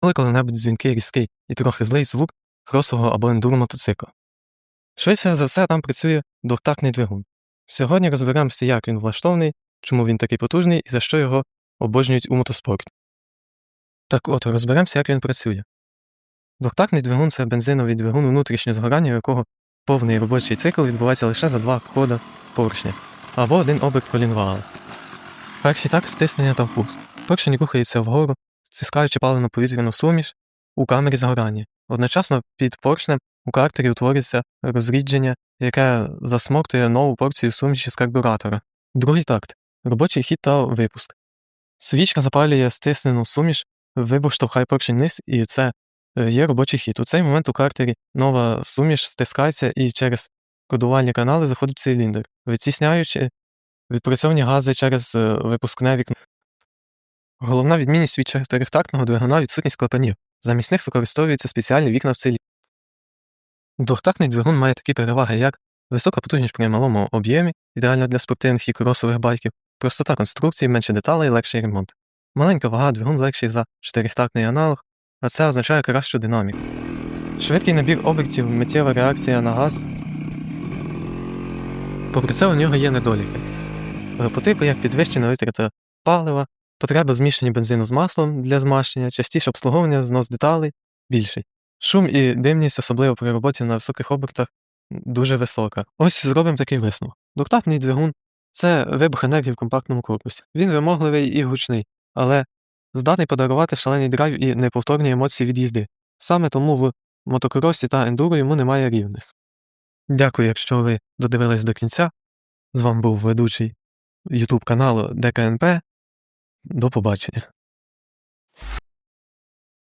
Коли коли-небудь дзвінкий, різкий і трохи злий звук кросового або ендуро мотоцикла. Швидше за все там працює двохтактний двигун. Сьогодні розберемося, як він влаштований, чому він такий потужний і за що його обожнюють у мотоспорті. Так от, розберемося, як він працює. Двохтактний двигун це бензиновий двигун внутрішнього згорання, у якого повний робочий цикл відбувається лише за два хода поршня або один оберт колінвала. Перший так стиснення та впуск. Поршень рухається вгору, стискаючи паливно-повітряну суміш у камері згорання. Одночасно під поршнем у картері утворюється розрідження, яке засмоктує нову порцію суміші з карбюратора. Другий такт робочий хід та випуск. Свічка запалює стиснену суміш, вибух штовхає поршень вниз, і це е, є робочий хід. У цей момент у картері нова суміш стискається і через кодувальні канали заходить циліндр, витісняючи відпрацьовані гази через е, випускне вікно. Головна відмінність від чотирихтактного двигуна відсутність клапанів. Замість них використовуються спеціальні вікна в циліндрі. Двохтактний двигун має такі переваги, як висока потужність при малому об'ємі, ідеально для спортивних і кросових байків, простота конструкції, менше деталей, легший ремонт. Маленька вага, двигун легший за чотирихтактний аналог, а це означає кращу динаміку. Швидкий набір обертів, миттєва реакція на газ. Попри це у нього є недоліки. По типу як підвищена витрата палива, потреба змішання бензину з маслом для змащення, частіше обслуговування, знос деталей більший. Шум і димність, особливо при роботі на високих обертах, дуже висока. Ось зробимо такий висновок. Двохтактний двигун це вибух енергії в компактному корпусі. Він вимогливий і гучний, але здатний подарувати шалений драйв і неповторні емоції від їзди. Саме тому в мотокросі та ендуро йому немає рівних. Дякую, якщо ви додивились до кінця. З вами був ведучий YouTube каналу ДКНП. До побачення.